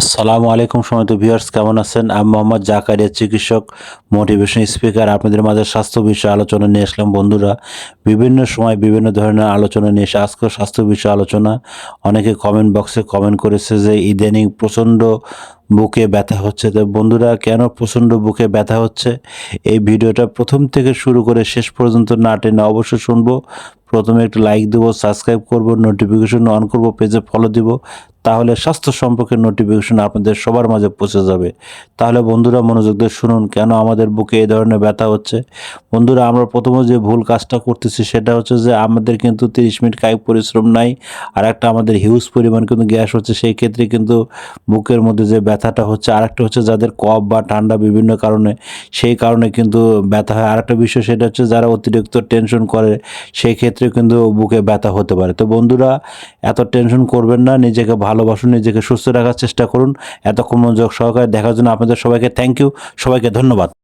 আসসালামু আলাইকুম সময়ত ভিউয়ার্স, কেমন আছেন? আমি মোহাম্মদ জাকারিয়া, চিকিৎসক মোটিভেশন স্পিকার আপনাদের মাঝে স্বাস্থ্য বিষয়ে আলোচনা নিয়ে আসলাম বন্ধুরা। বিভিন্ন সময় বিভিন্ন ধরনের আলোচনা নিয়ে এসে আজকেও স্বাস্থ্য বিষয়ে আলোচনা। অনেকে কমেন্ট বক্সে কমেন্ট করেছে যে, ইদানিং প্রচণ্ড বুকে ব্যথা হচ্ছে। তো বন্ধুরা, কেন প্রচণ্ড বুকে ব্যথা হচ্ছে? এই ভিডিওটা প্রথম থেকে শুরু করে শেষ পর্যন্ত না টেনে অবশ্যই শুনব। প্রথমে একটু লাইক দেবো সাবস্ক্রাইব করব নোটিফিকেশন অন করব পেজে ফলো দিব। তাহলে স্বাস্থ্য সম্পর্কে নোটিফিকেশন আপনাদের সবার মাঝে পৌঁছে যাবে। তাহলে বন্ধুরা মনোযোগ দিয়ে শুনুন, কেন আমাদের বুকে এই ধরনের ব্যথা হচ্ছে? বন্ধুরা, আমরা প্রথমে যে ভুল কাজটা করতেছি সেটা হচ্ছে যে আমাদের কিন্তু তিরিশ মিনিট কায়িক পরিশ্রম নাই, আর একটা আমাদের হিউজ পরিমাণ কিন্তু গ্যাস হচ্ছে, সেই ক্ষেত্রে কিন্তু বুকের মধ্যে যে ব্যথাটা হচ্ছে, আরেকটা হচ্ছে যাদের কফ বা ঠান্ডা বিভিন্ন কারণে, সেই কারণে কিন্তু ব্যথা হয়। আরেকটা বিষয় সেটা হচ্ছে যারা অতিরিক্ত টেনশন করে, সেই ক্ষেত্রে কিন্তু বুকে ব্যথা হতে পারে। তো বন্ধুরা, এত টেনশন করবেন না, নিজেকে ভালোবাসুন নিজেকে সুস্থ রাখার চেষ্টা করুন। এতক্ষণ মনোযোগ সহকারে দেখার জন্য আপনাদের সবাইকে থ্যাংক ইউ সবাইকে ধন্যবাদ।